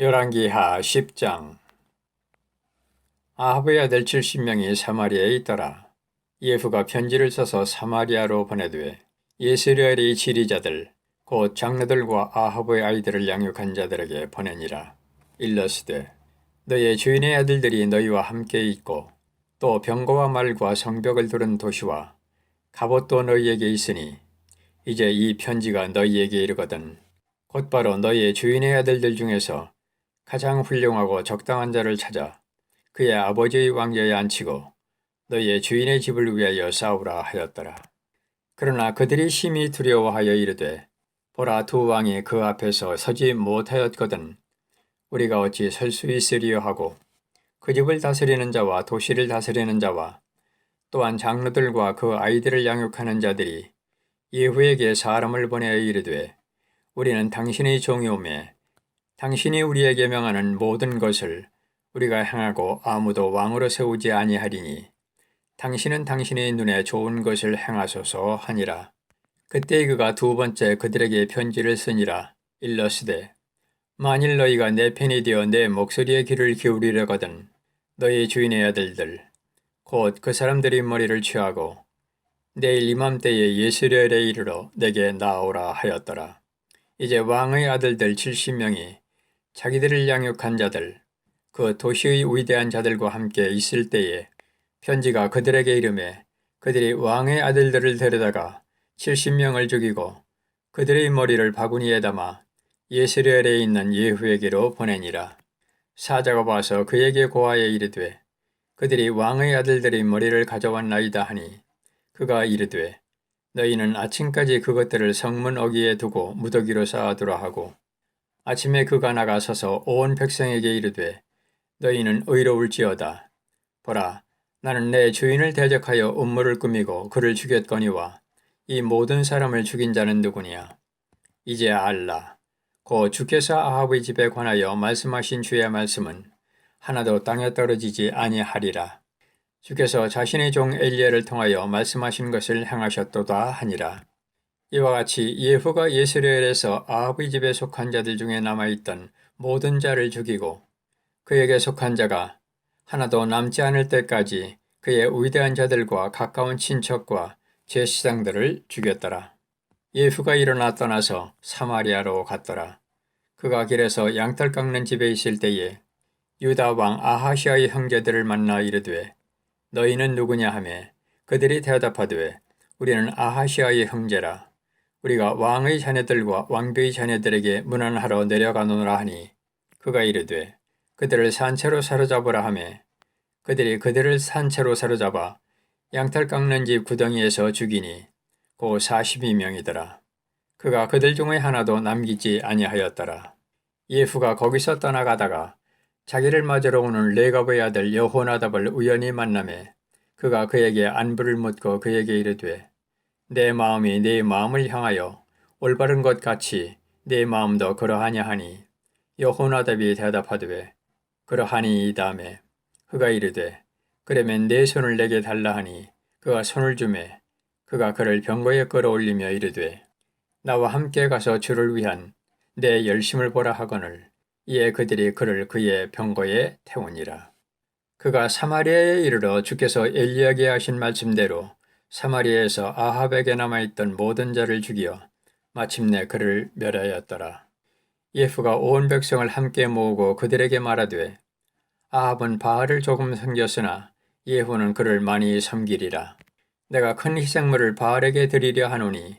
열왕기하 10장 아합의 아들 70명이 사마리아에 있더라. 예후가 편지를 써서 사마리아로 보내되 예스리엘의 지리자들 곧 장르들과 아합의 아이들을 양육한 자들에게 보내니라. 일러스되 너의 주인의 아들들이 너희와 함께 있고 또 병거와 말과 성벽을 두른 도시와 갑옷도 너희에게 있으니 이제 이 편지가 너희에게 이르거든 곧바로 너희의 주인의 아들들 중에서 가장 훌륭하고 적당한 자를 찾아 그의 아버지의 왕좌에 앉히고 너희의 주인의 집을 위하여 싸우라 하였더라. 그러나 그들이 심히 두려워하여 이르되 보라 두 왕이 그 앞에서 서지 못하였거든 우리가 어찌 설 수 있으리요 하고 그 집을 다스리는 자와 도시를 다스리는 자와 또한 장로들과 그 아이들을 양육하는 자들이 예후에게 사람을 보내어 이르되 우리는 당신의 종이 오매 당신이 우리에게 명하는 모든 것을 우리가 행하고 아무도 왕으로 세우지 아니하리니 당신은 당신의 눈에 좋은 것을 행하소서 하니라. 그때 그가 두 번째 그들에게 편지를 쓰니라. 일러스되 만일 너희가 내 편이 되어 내 목소리에 귀를 기울이려거든 너희 주인의 아들들 곧 그 사람들이 머리를 취하고 내일 이맘때에 예스렐에 이르러 내게 나오라 하였더라. 이제 왕의 아들들 70명이 자기들을 양육한 자들, 그 도시의 위대한 자들과 함께 있을 때에 편지가 그들에게 이름해 그들이 왕의 아들들을 데려다가 70명을 죽이고 그들의 머리를 바구니에 담아 예스레엘에 있는 예후에게로 보내니라. 사자가 와서 그에게 고하여 이르되 그들이 왕의 아들들의 머리를 가져왔나이다 하니 그가 이르되 너희는 아침까지 그것들을 성문 어기에 두고 무더기로 쌓아두라 하고 아침에 그가 나가서서 온 백성에게 이르되 너희는 의로울지어다. 보라 나는 내 주인을 대적하여 음모를 꾸미고 그를 죽였거니와 이 모든 사람을 죽인 자는 누구냐. 이제 알라. 고 주께서 아합의 집에 관하여 말씀하신 주의 말씀은 하나도 땅에 떨어지지 아니하리라. 주께서 자신의 종 엘리야를 통하여 말씀하신 것을 행하셨도다 하니라. 이와 같이 예후가 예스레엘에서 아합의 집에 속한 자들 중에 남아있던 모든 자를 죽이고 그에게 속한 자가 하나도 남지 않을 때까지 그의 위대한 자들과 가까운 친척과 제시장들을 죽였더라. 예후가 일어나 떠나서 사마리아로 갔더라. 그가 길에서 양털 깎는 집에 있을 때에 유다 왕 아하시아의 형제들을 만나 이르되 너희는 누구냐 하매 그들이 대답하되 우리는 아하시아의 형제라. 우리가 왕의 자녀들과 왕비의 자녀들에게 문안하러 내려가노라 하니 그가 이르되 그들을 산채로 사로잡으라 하매 그들이 그들을 산채로 사로잡아 양털 깎는 집 구덩이에서 죽이니 고 42명이더라. 그가 그들 중에 하나도 남기지 아니하였더라. 예후가 거기서 떠나가다가 자기를 맞으러 오는 레갑의 아들 여호나답을 우연히 만남에 그가 그에게 안부를 묻고 그에게 이르되 내 마음이 네 마음을 향하여 올바른 것 같이 네 마음도 그러하냐 하니 여호나답이 대답하되 그러하니 이 다음에 그가 이르되 그러면 내 손을 내게 달라 하니 그가 손을 주매 그가 그를 병거에 끌어올리며 이르되 나와 함께 가서 주를 위한 내 열심을 보라 하거늘 이에 그들이 그를 그의 병거에 태우니라. 그가 사마리아에 이르러 주께서 엘리야게 하신 말씀대로 사마리아에서 아합에게 남아있던 모든 자를 죽여 마침내 그를 멸하였더라. 예후가 온 백성을 함께 모으고 그들에게 말하되 아합은 바알을 조금 섬겼으나 예후는 그를 많이 섬기리라. 내가 큰 희생물을 바알에게 드리려 하노니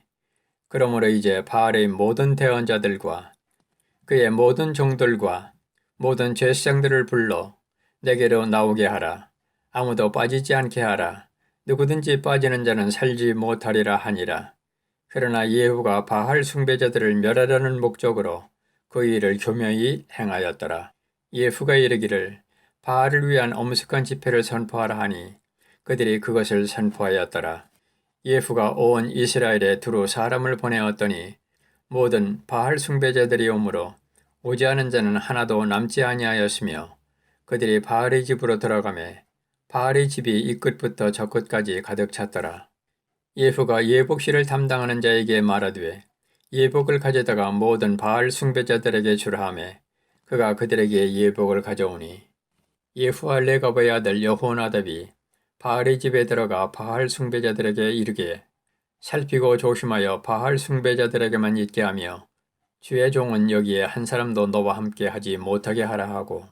그러므로 이제 바알의 모든 대언자들과 그의 모든 종들과 모든 제사장들을 불러 내게로 나오게 하라. 아무도 빠지지 않게 하라. 누구든지 빠지는 자는 살지 못하리라 하니라. 그러나 예후가 바할 숭배자들을 멸하려는 목적으로 그 일을 교묘히 행하였더라. 예후가 이르기를 바알을 위한 엄숙한 집회를 선포하라 하니 그들이 그것을 선포하였더라. 예후가 온 이스라엘에 두루 사람을 보내었더니 모든 바알 숭배자들이 오므로 오지 않은 자는 하나도 남지 아니하였으며 그들이 바알의 집으로 들어가매 바알의 집이 이 끝부터 저 끝까지 가득 찼더라. 예후가 예복실을 담당하는 자에게 말하되 예복을 가져다가 모든 바알 숭배자들에게 주라 하매 그가 그들에게 예복을 가져오니 예후와 레가브의 아들 여호나답이 바알의 집에 들어가 바알 숭배자들에게 이르게 살피고 조심하여 바알 숭배자들에게만 있게 하며 주의 종은 여기에 한 사람도 너와 함께 하지 못하게 하라 하고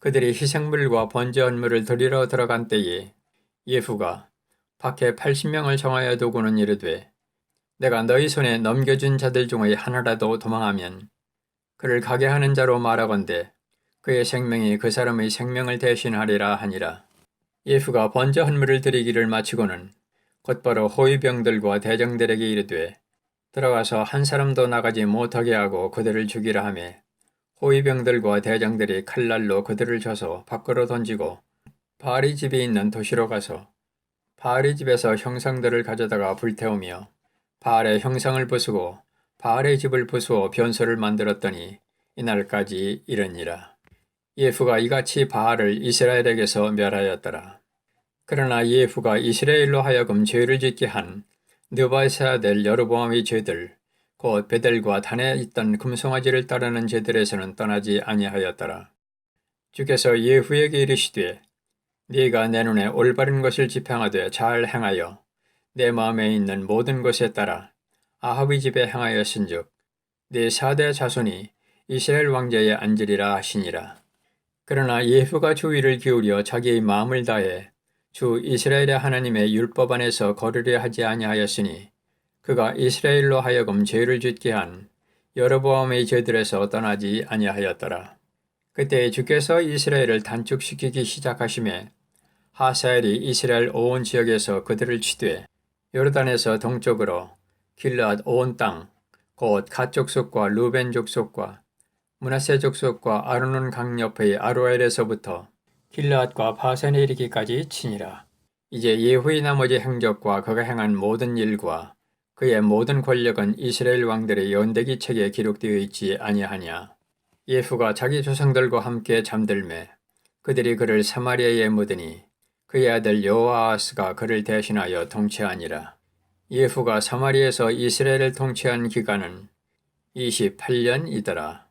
그들이 희생물과 번제 헌물을 드리러 들어간 때에 예후가 밖에 80명을 정하여 두고는 이르되 내가 너희 손에 넘겨준 자들 중의 하나라도 도망하면 그를 가게 하는 자로 말하건대 그의 생명이 그 사람의 생명을 대신하리라 하니라. 예후가 번제 헌물을 드리기를 마치고는 곧바로 호위병들과 대장들에게 이르되 들어가서 한 사람도 나가지 못하게 하고 그들을 죽이라 하매 호위병들과 대장들이 칼날로 그들을 쳐서 밖으로 던지고 바알이 집에 있는 도시로 가서 바알의 집에서 형상들을 가져다가 불태우며 바알의 형상을 부수고 바알의 집을 부수어 변소를 만들었더니 이날까지 이르니라. 예후가 이같이 바알을 이스라엘에게서 멸하였더라. 그러나 예후가 이스라엘로 하여금 죄를 짓게 한 느바세 아들 여로보암의 죄들 곧 베델과 단에 있던 금송아지를 따르는 죄들에서는 떠나지 아니하였더라. 주께서 예후에게 이르시되 네가 내 눈에 올바른 것을 지평하되 잘 행하여 내 마음에 있는 모든 것에 따라 아합의 집에 행하였은즉 네 사대 자손이 이스라엘 왕자에 앉으리라 하시니라. 그러나 예후가 주의를 기울여 자기의 마음을 다해 주 이스라엘의 하나님의 율법 안에서 거르려 하지 아니하였으니 그가 이스라엘로 하여금 죄를 짓게 한 여로보암의 죄들에서 떠나지 아니하였더라. 그때 주께서 이스라엘을 단축시키기 시작하심에 하사엘이 이스라엘 온 지역에서 그들을 치되 요르단에서 동쪽으로 길앗 온 땅, 곧 가족속과 루벤 족속과 문하세 족속과 아르논 강 옆의 아로엘에서부터 길앗과 바산에 이르기까지 치니라. 이제 예후의 나머지 행적과 그가 행한 모든 일과 그의 모든 권력은 이스라엘 왕들의 연대기 책에 기록되어 있지 아니하냐. 예후가 자기 조상들과 함께 잠들매 그들이 그를 사마리아에 묻으니 그의 아들 여호아스가 그를 대신하여 통치하니라. 예후가 사마리에서 이스라엘을 통치한 기간은 28년이더라.